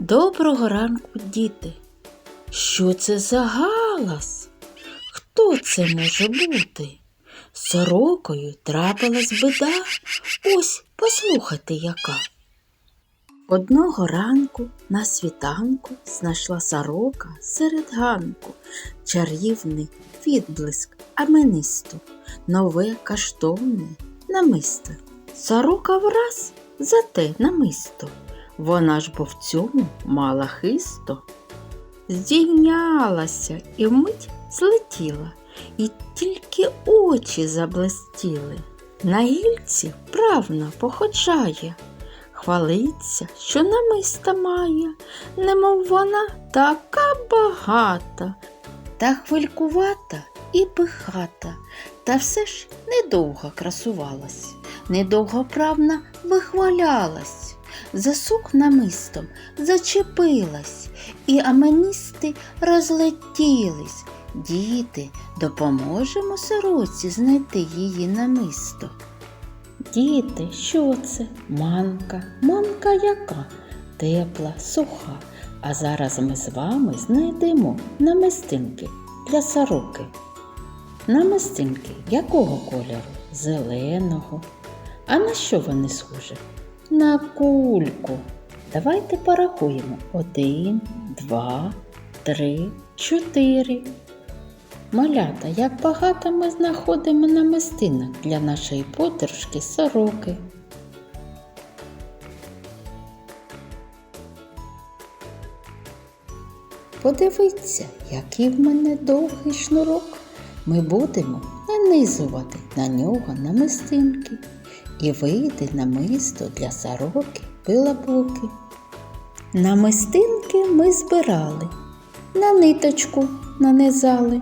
Доброго ранку, діти. Що це за галас? Хто це може бути? Сорокою трапилась бида. Ось послухайте яка. Одного ранку на світанку знайшла сорока серед ганку, чарівний відблиск аменисту, нове каштовне намисто. Сорока враз за те намисто. Вона ж бо в цьому мала хисто. Здійнялася і вмить злетіла, і тільки очі заблистіли. На гільці правно походжає, хвалиться, що намиста має, немов вона така багата, та хвилькувата і пихата, та все ж недовго красувалась, недовго правна вихвалялась за сук намистом зачепилась, і аменісти розлетілись. Діти, допоможемо сороці знайти її намисто. Діти, що це? Манка, манка яка? Тепла, суха. А зараз ми з вами знайдемо намистинки для сороки. Намистинки якого кольору? Зеленого. А на що вони схожі? На кульку. Давайте порахуємо. Один, два, три, чотири. Малята, як багато ми знаходимо намистинок для нашої подружки сороки. Подивіться, який в мене довгий шнурок. Ми будемо нанизувати на нього намистинки і вийде намисто для сороки пилабоки. Намистинки ми збирали, на ниточку нанизали.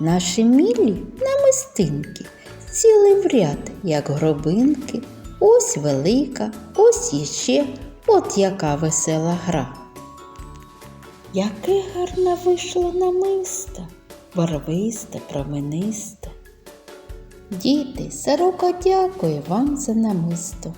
Наші мілі намистинки ціли в ряд, як гробинки. Ось велика, ось іще, от яка весела гра. Яке гарне вийшло намисто, барвисте, променисте. Діти, сорока дякує вам за намисто.